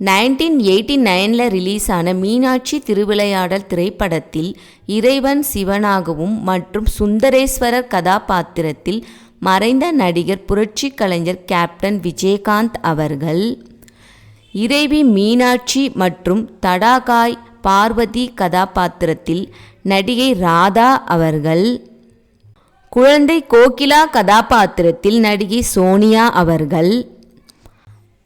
Nineteen eighty நைனில் release ஆன மீனாட்சி திருவிளையாடல் திரைப்படத்தில் இறைவன் சிவனாகவும் மற்றும் சுந்தரேஸ்வரர் கதாபாத்திரத்தில் மறைந்த நடிகர் புரட்சி கலைஞர் கேப்டன் விஜயகாந்த் அவர்கள் இறைவி மீனாட்சி மற்றும் தடாகாய் பார்வதி கதாபாத்திரத்தில் நடிகை ராதா அவர்கள் குழந்தை கோகிலா கதாபாத்திரத்தில் நடிகை சோனியா அவர்கள்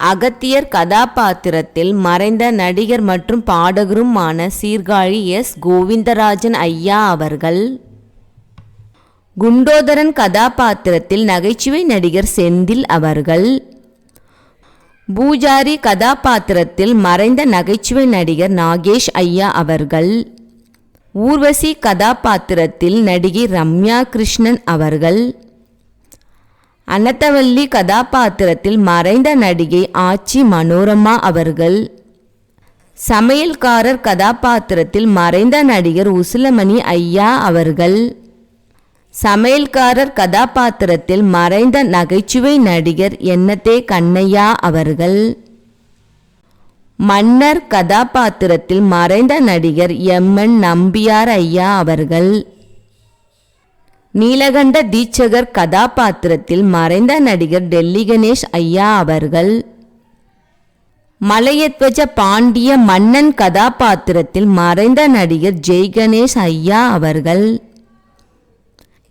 அகத்தியர் கதாபாத்திரத்தில் மறைந்த நடிகர் மற்றும் பாடகருமான சீர்காழி எஸ். கோவிந்தராஜன் ஐயா அவர்கள். குண்டோதரன் கதாபாத்திரத்தில் நகைச்சுவை நடிகர் செந்தில் அவர்கள். பூஜாரி கதாபாத்திரத்தில் மறைந்த நகைச்சுவை நடிகர் நாகேஷ் ஐயா அவர்கள். ஊர்வசி கதாபாத்திரத்தில் நடிகை ரம்யா கிருஷ்ணன் அவர்கள். அனத்தவல்லி கதாபாத்திரத்தில் மறைந்த நடிகை ஆச்சி மனோரமா அவர்கள் சமையல்காரர் கதாபாத்திரத்தில் மறைந்த நடிகர் உசிலமணி ஐயா அவர்கள் சமையல்காரர் கதாபாத்திரத்தில் மறைந்த நகைச்சுவை நடிகர் என்னத்தே கண்ணையா அவர்கள் மன்னர் கதாபாத்திரத்தில் மறைந்த நடிகர் எம் என் நம்பியார் ஐயா அவர்கள் நீலகண்ட தீட்சகர் கதாபாத்திரத்தில் மறைந்த நடிகர் டெல்லி கணேஷ் ஐயா அவர்கள். மலையத்வஜ பாண்டிய மன்னன் கதாபாத்திரத்தில் மறைந்த நடிகர் ஜெய் கணேஷ் ஐயா அவர்கள்.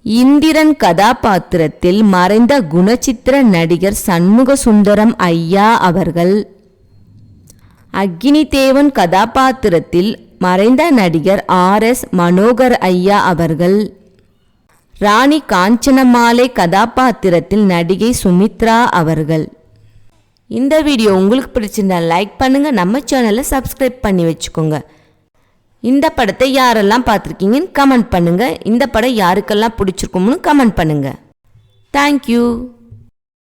இந்திரன் கதாபாத்திரத்தில் மறைந்த குணச்சித்திர நடிகர் சண்முக சுந்தரம் ஐயா அவர்கள். அக்னி தேவன் கதாபாத்திரத்தில் மறைந்த நடிகர் ஆர் எஸ் மனோகர் ஐயா அவர்கள். ராணி காஞ்சனமாலை கதாபாத்திரத்தில் நடிகை சுமித்ரா அவர்கள். இந்த வீடியோ உங்களுக்கு பிடிச்சிருந்தா லைக் பண்ணுங்கள் நம்ம சேனலை சப்ஸ்கிரைப் பண்ணி வச்சுக்கோங்க. இந்த படத்தை யாரெல்லாம் பார்த்துருக்கீங்கன்னு கமெண்ட் பண்ணுங்கள் இந்த படம் யாருக்கெல்லாம் பிடிச்சிருக்கும்னு கமெண்ட் பண்ணுங்கள் தேங்க்யூ